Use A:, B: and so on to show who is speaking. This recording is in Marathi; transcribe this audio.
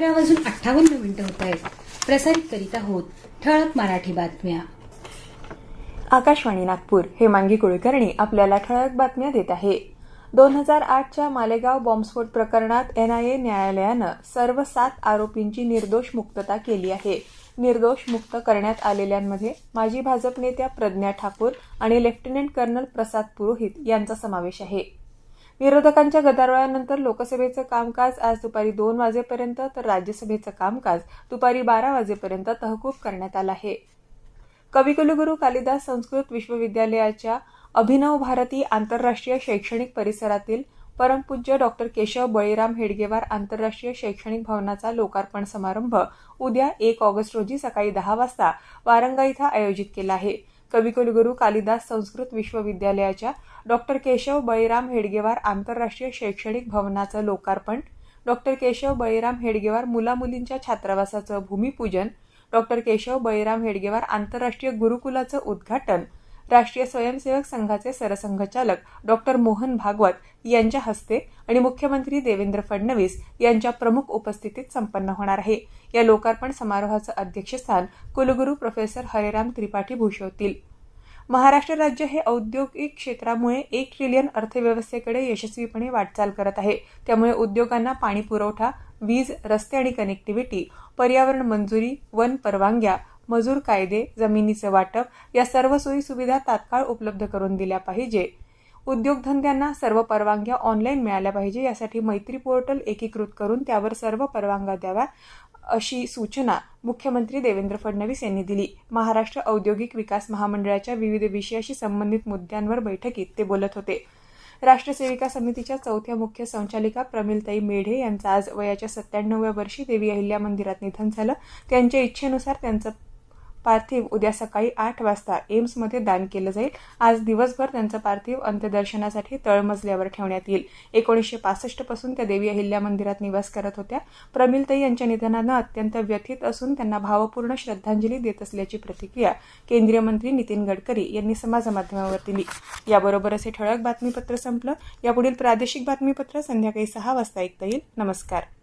A: अकरा वाजून अठ्ठावन्न मिनिटं होत आहेत प्रसारित करीत आहोत ठळक मराठी बातम्या
B: आकाशवाणी नागपूर हेमांगी कुलकर्णी आपल्याला ठळक बातम्या देत आहे दोन हजार आठच्या मालेगाव बॉम्बस्फोट प्रकरणात एनआयए न्यायालयानं सर्व सात आरोपींची निर्दोष मुक्तता केली आहे निर्दोष मुक्त करण्यात आलेल्यांमध्ये माजी भाजप नेत्या प्रज्ञा ठाकूर आणि लेफ्टनंट कर्नल प्रसाद पुरोहित यांचा समावेश आहे विरोधकांच्या गदारोळानंतर लोकसभेचं कामकाज आज दुपारी दोन वाजेपर्यंत तर राज्यसभेचं कामकाज दुपारी बारा वाजेपर्यंत तहकूब करण्यात आलं आहे कविकुलगुरू कालिदास संस्कृत विश्वविद्यालयाच्या अभिनव भारती आंतरराष्ट्रीय शैक्षणिक परिसरातील परमपूज्य डॉक्टर केशव बळीराम हेडगेवार आंतरराष्ट्रीय शैक्षणिक भवनाचा लोकार्पण समारंभ उद्या एक ऑगस्ट रोजी सकाळी दहा वाजता वारंगा इथं आयोजित केला आहे कविकुलगुरू कालिदास संस्कृत विश्वविद्यालयाच्या डॉक्टर केशव बळीराम हेडगेवार आंतरराष्ट्रीय शैक्षणिक भवनाचं लोकार्पण डॉक्टर केशव बळीराम हेडगेवार मुलामुलींच्या छात्रावासाचं भूमिपूजन डॉक्टर केशव बळीराम हेडगेवार आंतरराष्ट्रीय गुरुकुलाचं उद्घाटन राष्ट्रीय स्वयंसेवक संघाचे सरसंघचालक डॉक्टर मोहन भागवत यांच्या हस्ते आणि मुख्यमंत्री देवेंद्र फडणवीस यांच्या प्रमुख उपस्थितीत संपन्न होणार आहे या लोकार्पण समारोहाचं अध्यक्षस्थान कुलगुरू प्रोफेसर हरेराम त्रिपाठी भूषवतील महाराष्ट्र राज्य हे औद्योगिक क्षेत्रामुळे एक ट्रिलियन अर्थव्यवस्थेकडे यशस्वीपणे वाटचाल करत आहे त्यामुळे उद्योगांना पाणी पुरवठा वीज रस्ते आणि कनेक्टिव्हिटी पर्यावरण मंजुरी वन परवानग्या मजूर कायदे जमिनीचं वाटप या सर्व सोयी सुविधा तात्काळ उपलब्ध करून दिल्या पाहिजे उद्योगधंद्यांना सर्व परवानग्या ऑनलाईन मिळाल्या पाहिजे यासाठी मैत्री पोर्टल एकीकृत करून त्यावर सर्व परवानग्या द्याव्या अशी सूचना मुख्यमंत्री देवेंद्र फडणवीस यांनी दिली महाराष्ट्र औद्योगिक विकास महामंडळाच्या विविध विषयाशी संबंधित मुद्द्यांवर बैठकीत ते बोलत होते राष्ट्रसेविका समितीच्या चौथ्या मुख्य संचालिका प्रमिलताई मेढे यांचं आज वयाच्या सत्त्याण्णव्या वर्षी देवी अहिल्या मंदिरात निधन झालं त्यांच्या इच्छेनुसार त्यांचं पार्थिव उद्या सकाळी आठ वाजता एम्समध्ये दान केलं जाईल आज दिवसभर त्यांचं पार्थिव अंत्यदर्शनासाठी तळमजल्यावर ठेवण्यात येईल एकोणीसशे पासष्ट पासून त्या देवी अहिल्या मंदिरात निवास करत होत्या प्रमिलताई यांच्या निधनानं अत्यंत व्यथित असून त्यांना भावपूर्ण श्रद्धांजली देत असल्याची प्रतिक्रिया केंद्रीय मंत्री नितीन गडकरी यांनी समाजमाध्यमावर दिली याबरोबरच हे ठळक बातमीपत्र संपलं यापुढील प्रादेशिक बातमीपत्र संध्याकाळी सहा वाजता ऐकता येईल नमस्कार